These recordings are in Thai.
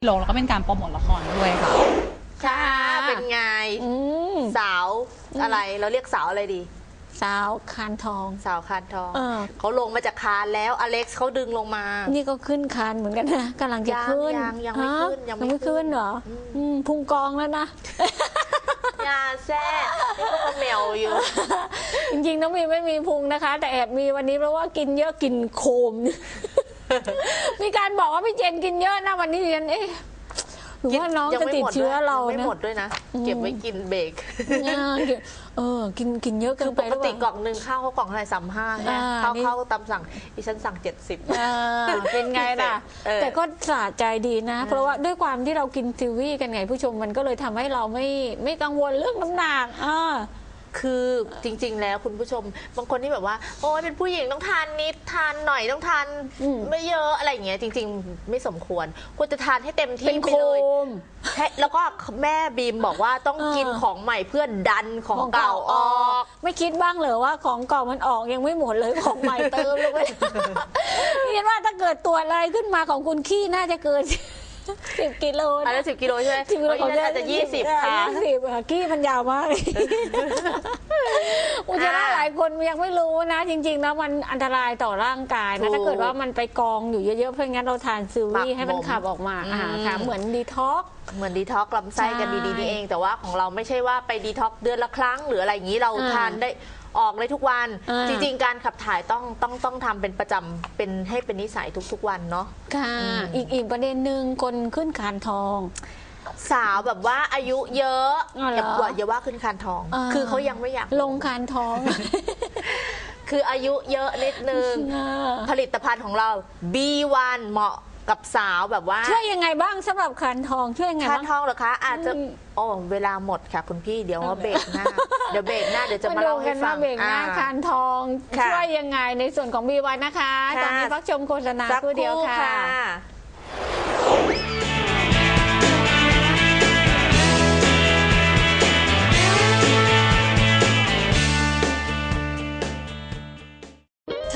ลงแล้วก็เป็นการโปรโมทละครด้วยค่ะ ค่ะ เป็นไง อืมสาวอะไร เราเรียกสาวอะไรดี สาวคานทอง สาวคานทองเออ เขาลงมาจากคานแล้วอเล็กซ์เขาดึงลงมา นี่ก็ขึ้นคานเหมือนกันนะกำลังจะยังขึ้นยังยังไม่ฮะขึ้นยังไม่ไม่ขึ้ขึ้นนเหรอออืมพุงกองแล้วนะ ยาแซ่นี่ก็เขาแมวอยู่ จริงๆน้องมีไม่มีพุงนะคะ แต่แอบมีวันนี้เพราะว่ากินเยอะกินโคม มีการบอกว่าพี่เจนกินเยอะนะวันนี้เรียนเอ๊ะหรือว่าน้องยังจะไม่ติดหมดเชื้อด้วยเรายังไม่นะหมดด้วยนะ เก็บไว้กินเบรกงานเออ กินกินเยอะเกิคืนอไปปหกรือเปติล่า กล่องหนึ่งข้าวเขากล่องเท่าไหร่สามห้าอ่าข้าวนี่เข้าตามสั่งดิฉันสั่งเจ็ดสิบเออเป็นไงล่ะ เออแต่ก็สะใจดีนะ เพราะว่าด้วยความที่เรากินทิวีกันไงผู้ชมมันก็เลยทำให้เราไม่ไม่กังวลเรื่องน้ำหนักอ่า คือจริง ๆ แล้วคุณผู้ชม บางคนที่แบบว่า โอ้ยเป็นผู้หญิงต้องทานนิดทานหน่อยต้องทานอืม ไม่เยอะอะไรอย่างเงี้ยจริง ๆ ไม่สมควรควรจะทานให้เต็มเป็ที่นไปโคเลยม ใช่แล้วก็แม่บีมบอกว่าต้องเออ กินของใหม่เพื่อดันของเก่าออก ไม่คิดบ้างเหรอว่าของเก่ามันออกยังไม่หมดเลยของใหม่เติมลงไปคิดว่าถ้าเกิดตัวอะไรขึ้นมาของคุณขี้น่าจะเกิน สิบกิโลอันนั้นสิบกิโลใช่ไหมสิบกิโลของน่าจะยี่สิบค่ะ ยี่สิบอะขี้มันยาวมากเลยอุจจาระอ่าหลายคนยังไม่รู้นะ จริงๆแล้วมันอันตรายต่อร่างกายถูนะกถ้าเกิดว่ามันไปกองอยู่เยอะๆ เพราะงั้นเราทานซูหมักวี่ให้มันหมมขับออกมาอืมอ่าค่ะเหมือนดีท็อกเหมือนดีท็อกลำไส้กันใช่ดีๆนี่เอง แต่ว่าของเราไม่ใช่ว่าไปดีท็อกเดือนละครั้งหรืออะไรอย่างนี้เราอ่าทานได้ ออกเลยทุกวัน อ่า จริง ๆ การขับถ่ายต้องต้องต้องทำเป็นประจำเป็นให้เป็นนิสัยทุก ๆ วันเนาะ ค่ะอืม อีกอีกประเด็นหนึ่งคนขึ้นคานทอง สาวแบบว่าอายุเยอะอ๋อเหรออย่าว่าอย่าว่าขึ้นคานทอง อ่า คือเขายังไม่อยาก ลงคานทองคืออายุเยอะนิดนึง อ่าผลิตภัณฑ์ของเรา B1 เหมาะ กับสาวแบบว่าช่วยยังไงบ้างสำหรับคานทองช่วยยังไงคานบ้าง ทองเหรอคะ อาจจะอืมโอ้เวลาหมดค่ะคุณพี่เดี๋ยวว่าเบรกหน้าเดี๋ยวเบรกหน้าเดี๋ยวจะมาดูเล่าให้กันฟัว่างเบรกหน้าอ่ คานทองค่ะช่วยยังไงในส่วนของบีวันนะคะ ค่ะ ตอนนี้พักชมโฆษณาสักครู่เดียวค่ะเธ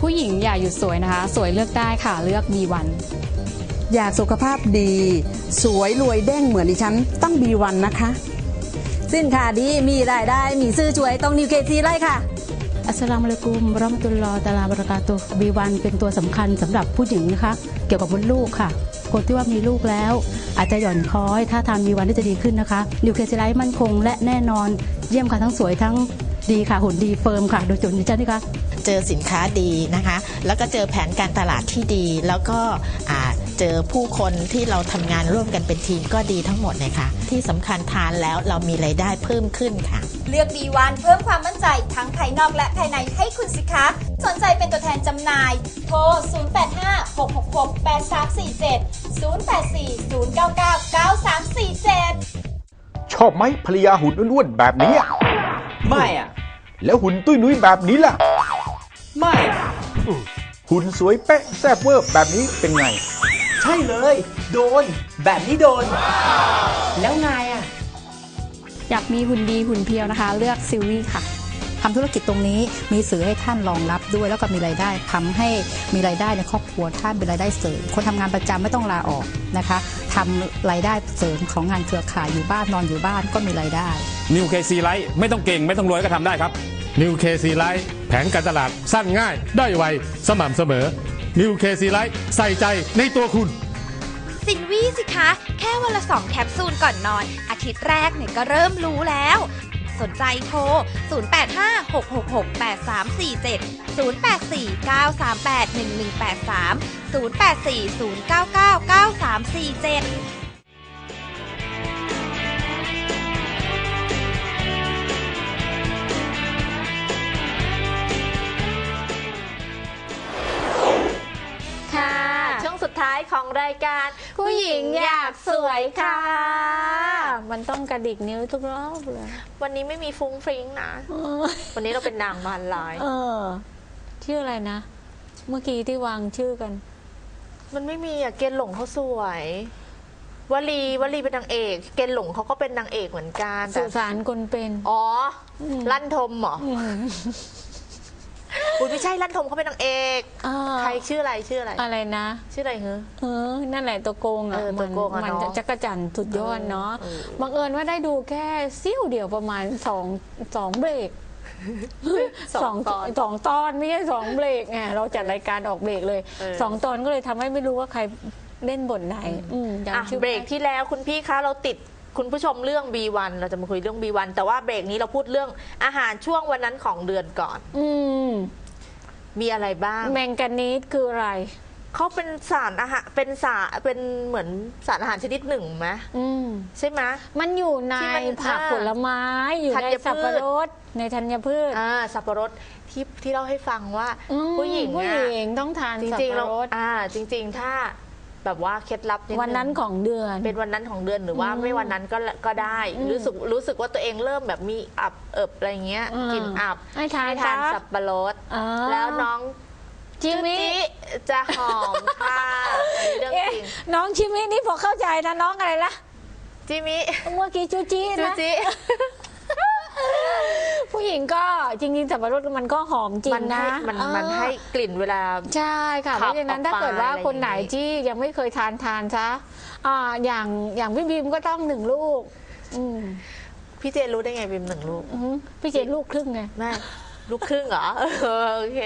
ผู้หญิงอย่าหยุดสวยนะคะ สวยเลือกได้ค่ะเลือก B1 อยากสุขภาพดี สวยรวยเด้งเหมือนดิฉันต้องบีวันนะคะ สินค้าดีมีรายได้ มีซื้อช่วยต้องนิวเคซีไล่ค่ะ อัสสลามุอะลัยกุมวะเราะมะตุลลอฮ์ตะอาลาบะเราะกาตุฮ์ B1 เป็นตัวสำคัญสำหรับผู้หญิงนะคะ เกี่ยวกับมดลูกค่ะ คนที่ว่ามีลูกแล้ว อาจจะหย่อนคล้อย ถ้าทาน B1 ที่จะดีขึ้นนะคะนิวเคลียไลท์มั่นคง และแน่นอนเยี่ยมค่ะทั้งสวยทั้งดีค่ะหุ่นดีเฟิร์มค่ะ โดยจุดดิฉันนี่ค่ะ เจอสินค้าดีนะคะ แล้วก็เจอแผนการตลาดที่ดี แล้วก็อ่าเจอผู้คนที่เราทำงานร่วมกันเป็นทีมก็ดีทั้งหมดเลยค่ะ ที่สำคัญทานแล้วเรามีไรายได้เพิ่มขึ้นค่ะ เลือก B1 เพิ่มความมั่นใจทั้งภายนอกและภายในให้คุณสิคะ สนใจเป็นตัวแทนจำหน่าย โทร 0856683470ชอบไหมภรรยาหุ่นอ้วนๆแบบนี้อะไม่อะ แล้วหุ่นตุ้ยนุ้ยแบบนี้ล่ะ ไม่ หุ่นสวยเป๊ะแซ่บเวอร์แบบนี้เป็นไง ใช่เลย โดน แบบนี้โดน แล้วไงอะ อยากมีหุ่นดีหุ่นเพียวนะคะ เลือกซิลวี่ค่ะทำธุรกิจตรงนี้มีสื่อให้ท่านรองรับด้วย แล้วก็มีรายได้ทำให้มีรายได้ในครอบครัวท่านเป็นรายได้เสริม คนทำงานประจำไม่ต้องลาออกนะคะทำรายได้เสริมของงานเครือข่ายอยู่บ้านนอนอยู่บ้านก็มีรายได้นิวเคซีไลท์ไม่ต้องเก่งไม่ต้องรวยก็ทำได้ครับ นิวเคซีไลท์แผนการตลาดสั้นง่ายได้ไว สม่ำเสมอนิวเคซีไลท์ใส่ใจในตัวคุณ สินวี่สิคะ แค่วันละสองแคปซูลก่อนนอน อาทิตย์แรกเนี่ยก็เริ่มรู้แล้ว สนใจโทร 0856683347 0840999347ายของรายการ ผู้หญิงอยากสวยค่ะ มันต้องกระดิกนิ้วทุกรอบเลยวันนี้ไม่มีฟุ้งฟริ้งนะ วันนี้เราเป็นนางมารลายเออ ชื่ออะไรนะ เมื่อกี้ที่วางชื่อกัน มันไม่มีอะเกณฑ์หลงเขาสวยวลีวลีเป็นนางเอก เกณฑ์หลงเขาก็เป็นนางเอกเหมือนกันแต่สุสานคนเป็น อ๋ออลั่นทมเหรอ อ อุ้ยไม่ใช่ลั่นทมเขาเป็นนางเอกอ่าใครชื่ออะไรชื่ออะไร อะไรนะ ชื่ออะไรเหรอ เออ นั่นแหละตัวโกงเออะอตัวโกงอะมันเนอะจะจักรจันทร์สุดยอดเนาะเออเออบังเอิญว่าได้ดูแค่เสี้ยวเดียวประมาณสองสองเบรกสองตอน สองตอนไม่ใช่สองเบรกไงเราจัดรายการออกเบรกเลยเออ สองตอนก็เลยทำให้ไม่รู้ว่าใครเล่นบทไหน อืมอะจำชื่อเบรกไม่ได้ ที่แล้วคุณพี่คะเราติดคุณผู้ชมเรื่อง B1 เราจะมาคุยเรื่อง B1 แต่ว่าเบรกนี้เราพูดเรื่องอาหารช่วงวันนั้นของเดือนก่อน อืม มีอะไรบ้าง แมงกานีสคืออะไร เขาเป็นสารอาหารเป็นสารเป็นเหมือนสารอาหารชนิดหนึ่งไหมอืม ใช่ไหม มันอยู่ในที่มันผักอ่าผลไม้ อยู่ธัญในพืช สับปะรด ในธัญพืชอ่าสับปะรดที่ที่เล่าให้ฟังว่า อืมผู้หญิงผู้อะ หญิงต้องทานจสับริงๆปะเรารด อ่าจริง ๆ ถ้า แบบว่าเคล็ดลับดวันนั้นของเดือน เป็นวันนั้นของเดือนหรือว่าอืมไม่วันนั้นก็ก็ได้อืมรู้สึกรู้สึกว่าตัวเองเริ่มแบบมีอับเอิบอะไรเงี้ยอืมกลินอับให้ทานทานครับสับปะรดอ่าแล้วน้องจิมิจุจิจะหอมค่ะอันนี้เรื่องเอ๊ะจริงน้องชิมินี่พอเข้าใจนะน้องอะไรละจิมิเมื่อกี้จูจีจูนะจิ ผู้หญิงก็จริงๆสับปะรดมันก็หอมจริมังนนะให้มันเออมันให้กลิ่นเวลา ใช่ค่ะขัเพบราะฉะนั้นออกถ้าเกิดว่ามาอะไรคนไหนอย่างนี้ ที่ยังไม่เคยทานทานซะอ่าอย่างอย่างพี่บีมก็ต้องหนึ่งลูกอืมพี่เจนรู้ได้ไงบิมหนึ่งลูก อืมพี่เจนลูกครึ่งไง แม่ ลูกครึ่งเหรอเออโอเค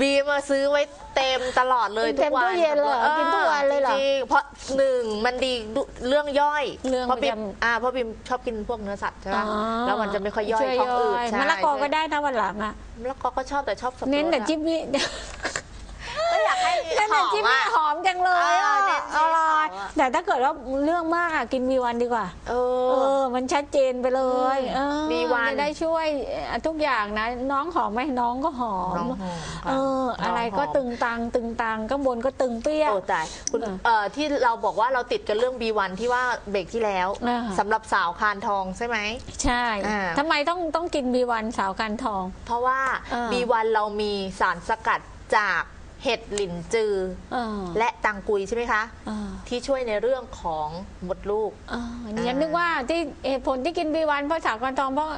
บีมาซื้อไว้เต็มตลอดเลยทุเต็กมวันตู้เย็นเลยเหรอกินทุกวันเลยเหรอจงๆเพราะหนึ่งมันดีเรื่องย่อยเรื่องเพราะบีประมจำอ่าเพราะบีมชอบกินพวกเนื้อสัตว์ใช่ไหมอ๋อแล้วมันจะไม่ค่อยย่อยช่วท้องอืดใช่มะละกอก็ได้นะวันหลังอะมะละกอก็ชอบแต่ชอบสับปะรดเน้นแต่อะ จิมมี่ก็ อยากให้เน้นหแต่อจิมมมี่อะหอมจังเลยเอออะเน้นอร่อยหอมอะ แต่ถ้าเกิดว่าเรื่องมากอะกินวีวันดีกว่า เอเออ อ มันชัดเจนไปเลยอืมเออมีวัน จะได้ช่วยทุกอย่างนะ น้องหอมไหมน้องก็หอม น้องหอมค่ะเออน้องหอมอะไรก็ตึงตัง ตึงตังข้างบนก็ตึงเปี้ย โอ้ตายคุณเอ่อที่เราบอกว่าเราติดกันเรื่อง B1 ที่ว่าเบรกที่แล้วอ่า สำหรับสาวคานทองใช่ไหม ใช่อ่า ทำไมต้องต้องกินวีวันสาวกันทอง เพราะว่า อ่า B1 เรามีสารสกัดจาก เห็ดหลินจือเออและตังกุยใช่ไหมคะเออที่ช่วยในเรื่องของมดลูกเออดิฉันนึกว่าที่เหตุผลที่กินวีวันเพราะสาวกันทองเพราะ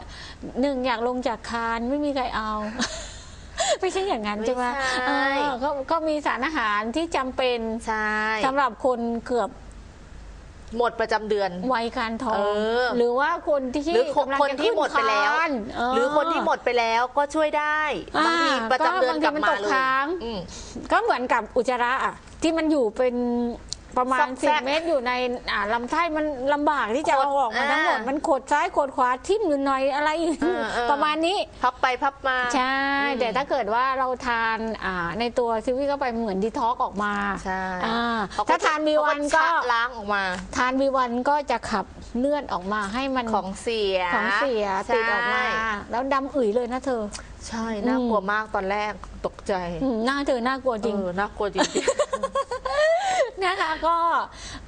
หนึ่งอยากลงจากคานไม่มีใครเอา ไม่ใช่อย่างนั้นใช่ไหมไม่ใช่ เออก็ก็มีสารอาหารที่จำเป็นใช่ สำหรับคนเกือบ หมดประจำเดือน วัยการทอง เออ หรือว่าคนที่หรือคนกำลังคนจะที่ขึ้หมดไปแล้ว คานเหรือคนที่หมดไปแล้วก็ช่วยได้อ่าบางทีประจำเดือนก็กลับบางทีมันมาตกเลยค้าง อืม ก็เหมือนกับอุจจาระอะที่มันอยู่เป็น ประมาซณอกแซสิบกเมตรอยู่ในอ่าลำไส้มันลำบากที่จะเอาออกมาทั้งหมดอ่ามัมันขดซ้ายขดขวาทิ่มอยู่หน่อยอะไรอยู่เออเออ ประมาณนี้ พับไปพับมา ใช่อืมแต่ถ้าเกิดว่าเราทานอ่าในตัวซิวี่เข้าไปเหมือนดีท็อกออกมาใช่อ่าเขก็ถ้าทานวีวันเขาก็ชะล้างออกมาทานวีวันก็จะขับเลือดออกมาให้มันของเสียของเสียใช่ติดออกมาแล้วดำอึ๋ยเลยนะเธอ ใช่น่ากลัวมากตอนแรกตกใจ อืมหน้าเธอน่ากลัวจริง เออน่ากลัวจริง นะคะ ก็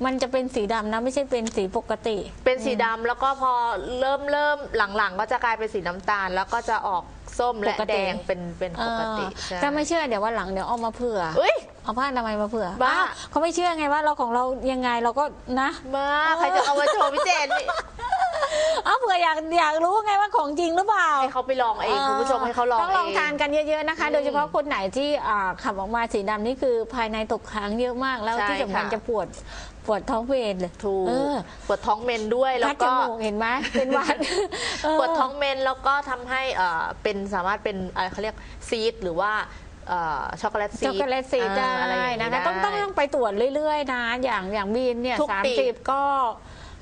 มันจะเป็นสีดำนะไม่ใช่เป็นสีปกติๆเป็นสีดำแล้วก็พอเริ่มเริ่มหลังๆ ก็จะกลายเป็นสีน้ำตาล แล้วก็จะออกส้มและปกติ แดงเป็นเป็นปกติเออใช่ถ้าไม่เชื่อเดี๋ยววันหลังเดี๋ยวเอามาเผื่อเอ้ย เอาผ้าอนามัยมาเผื่อบ้า อ้วเขาไม่เชื่อไงว่าเราของเรายังไงเราก็นะ มาใครจะเอามาโชว์พี่เจนนี่เอาเผื่ออยากอยากรู้ไงว่าของจริงหรือเปล่าให้เขาไปลองเองคุณผู้ชมให้เขาลองต้องลองเองทานกันเยอะๆนะคะอืมโดยเฉพาะคนไหนที่อ่าขับออกมาสีดำนี่คือภายในตกค้างเยอะมากแล้วใช่ที่สำคัญค่ะจะปวดปวดท้องเพลนเลยถูกเออปวดท้องเมนด้วยแล้คัวดจก็มูกเห็นไหมเป็นหวัดเปวดท้องเมนแล้วก็ทำให้เอ่อเป็นสามารถเป็นอะไรเขาเรียกซีดหรือว่าเอ่อช็อกโกแลตซีดช็อกโกแลตซีดอ่าได้อะไรอย่างนะนี้คะต้องต้องได้ต้องไปตรวจเรื่อยๆนะ อย่างอย่างบีนเนี่ยทุกสามปีสิบก็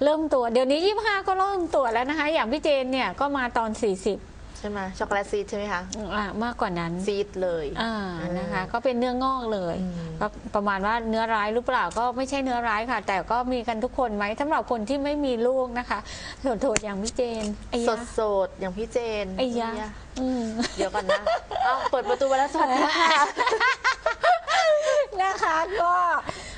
เริ่มตรวจเดี๋ยวนี้ยี่ห้าก็เริ่มตรวจแล้วนะคะ อย่างพี่เจนเนี่ยก็มาตอนสี่สิบใช่ไหมช็อกโกแลตซีดใช่ไหมคะอ่ามากกว่านั้นซีดเลยอ่านะคะ ก็เป็นเนื้องอกเลยก็ประมาณว่าเนื้อร้ายหรือเปล่าก็ไม่ใช่เนื้อร้ายค่ะ แต่ก็มีกันทุกคนไหมสำหรับคนที่ไม่มีลูกนะคะโถดๆอย่างพี่เจนไอ้สยะดสดๆอย่างพี่เจนไอ้ยะอืมเดี๋ยวก่อนนะเอ้าเปิดประตูมาแล้วสวัสดีค่ะนะคะก็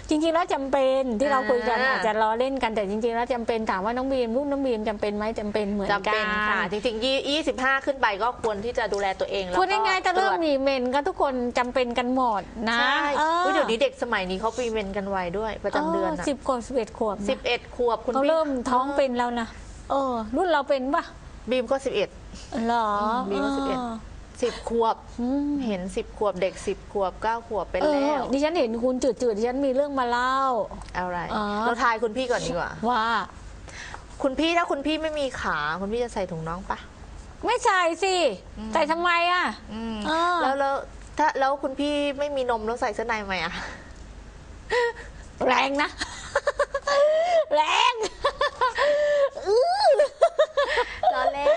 จริงๆแล้วจำเป็นที่เราคุยกันอ่า อาจจะล้อเล่นกันแต่จริงๆแล้วจำเป็นถามว่าน้องบีมลูกน้องบีมจำเป็นไหมจำเป็นเหมือนจำกัเป็นนค่ะ จริงๆยี่ยี่สิบห้าขึ้นไปก็ควรที่จะดูแลตัวเองแล้วพูดง่ายๆถ้าเริ่มตวจมีเมนก็ทุกคนจำเป็นกันหมดนะใช่เอออุ๊ยเดี๋ยวนี้เด็กสมัยนี้เขาปีเมนกันไวด้วย ประจำเดือนอะสิบขวบสิบเอ็ดขวบนะสิบเอ็ดขวบคุณเขาพี่เริ่มท้องเป็นแล้วนะเออ รุ่นเราเป็นปะบีมก็สิบเอ็ด เหรอบีมก็สิบเอ็ด สิบขวบเห็นสิบขวบเด็กสิบขวบเก้าขวบเป็นเอแล้อวดิฉันเห็นคุณจืดๆดิฉันมีเรื่องมาเล่าอะไรอ๋อ เราทายคุณพี่ก่อนดีกว่า ว่า คุณพี่ถ้าคุณพี่ไม่มีขาคุณพี่จะใส่ถุงน้องปะ ไม่ใส่สิใส่ทำไมอะเออแล้วแล้วถ้าแล้วคุณพี่ไม่มีนมแล้วใส่เสื้อในไหมอะแรงนะ แรงอื้อ ล้อเล่น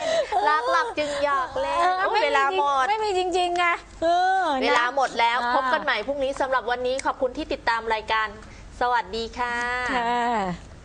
รักหลับจึงอยากเล่น เออ โอ้ย ไม่ เว ลาหมด ไม่มีจริงๆไงเออนะ เวลาหมดแล้วอ่าพบกันใหม่พรุ่งนี้สำหรับวันนี้ขอบคุณที่ติดตามรายการ สวัสดีค่ะ ค่ะ